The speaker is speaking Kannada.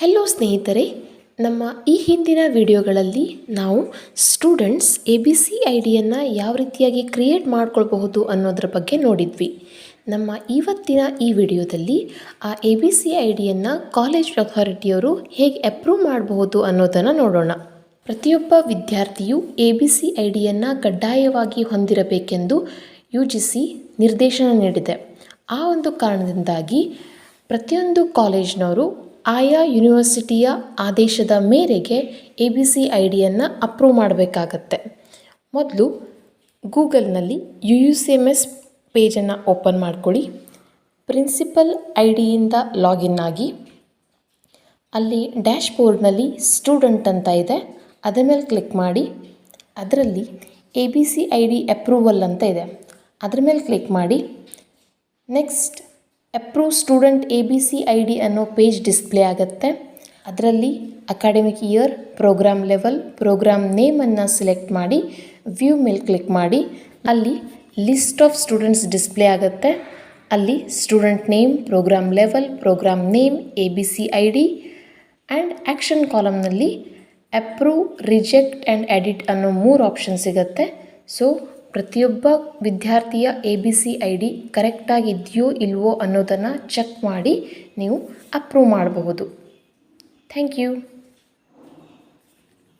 ಹೆಲೋ ಸ್ನೇಹಿತರೆ, ನಮ್ಮ ಈ ಹಿಂದಿನ ವಿಡಿಯೋಗಳಲ್ಲಿ ನಾವು students A B C I ಡಿಯನ್ನು ಯಾವ ರೀತಿಯಾಗಿ ಕ್ರಿಯೇಟ್ ಮಾಡ್ಕೊಳ್ಬಹುದು ಅನ್ನೋದ್ರ ಬಗ್ಗೆ ನೋಡಿದ್ವಿ. ನಮ್ಮ ಇವತ್ತಿನ ಈ ವಿಡಿಯೋದಲ್ಲಿ ಆ ಎ ಬಿ ಸಿ ಐ ಡಿಯನ್ನು ಕಾಲೇಜ್ ಅಥಾರಿಟಿಯವರು ಹೇಗೆ ಅಪ್ರೂವ್ ಮಾಡಬಹುದು ಅನ್ನೋದನ್ನು ನೋಡೋಣ. ಪ್ರತಿಯೊಬ್ಬ ವಿದ್ಯಾರ್ಥಿಯು ಎ ಬಿ ಸಿ ಐ ಡಿಯನ್ನು ಕಡ್ಡಾಯವಾಗಿ ಹೊಂದಿರಬೇಕೆಂದು ಯು ಜಿ ಸಿ ನಿರ್ದೇಶನ ನೀಡಿದೆ. ಆ ಒಂದು ಕಾರಣದಿಂದಾಗಿ ಪ್ರತಿಯೊಂದು ಕಾಲೇಜ್ನವರು ಆಯಾ ಯೂನಿವರ್ಸಿಟಿಯ ಆದೇಶದ ಮೇರೆಗೆ ಎ ಬಿ ಸಿ ಐ ಡಿಯನ್ನು ಅಪ್ರೂವ್ ಮಾಡಬೇಕಾಗತ್ತೆ. ಮೊದಲು ಗೂಗಲ್ನಲ್ಲಿ U U C M S ಪೇಜನ್ನು open ಮಾಡ್ಕೊಳ್ಳಿ. ಪ್ರಿನ್ಸಿಪಲ್ ಐ ಡಿಯಿಂದ ಲಾಗಿನ್ ಆಗಿ. ಅಲ್ಲಿ ಡ್ಯಾಶ್ ಬೋರ್ಡ್ನಲ್ಲಿ ಸ್ಟೂಡೆಂಟ್ ಅಂತ ಇದೆ. ಅದರ ಮೇಲೆ ಕ್ಲಿಕ್ ಮಾಡಿ. ಅದರಲ್ಲಿ A B C I D approval ಅಂತ ಇದೆ. ಅದ್ರ ಮೇಲೆ ಕ್ಲಿಕ್ ಮಾಡಿ. Next approve student A B C I D ಅನ್ನೋ ಪೇಜ್ ಡಿಸ್ಪ್ಲೇ ಆಗುತ್ತೆ. ಅದರಲ್ಲಿ academic year programme level programme ನೇಮನ್ನು select ಮಾಡಿ ವ್ಯೂ ಮೇಲೆ ಕ್ಲಿಕ್ ಮಾಡಿ. ಅಲ್ಲಿ ಲಿಸ್ಟ್ ಆಫ್ ಸ್ಟೂಡೆಂಟ್ಸ್ ಡಿಸ್ಪ್ಲೇ ಆಗುತ್ತೆ. ಅಲ್ಲಿ student name programme level programme name A B C I D and action ಕಾಲಮ್ನಲ್ಲಿ approve reject and edit ಅನ್ನೋ ಮೂರು ಆಪ್ಷನ್ ಸಿಗುತ್ತೆ. ಸೊ ಪ್ರತಿಯೊಬ್ಬ ವಿದ್ಯಾರ್ಥಿಯ A B C I D ಕರೆಕ್ಟಾಗಿದೆಯೋ ಇಲ್ವೋ ಅನ್ನೋದನ್ನು ಚೆಕ್ ಮಾಡಿ ನೀವು ಅಪ್ರೂವ್ ಮಾಡಬಹುದು. Thank you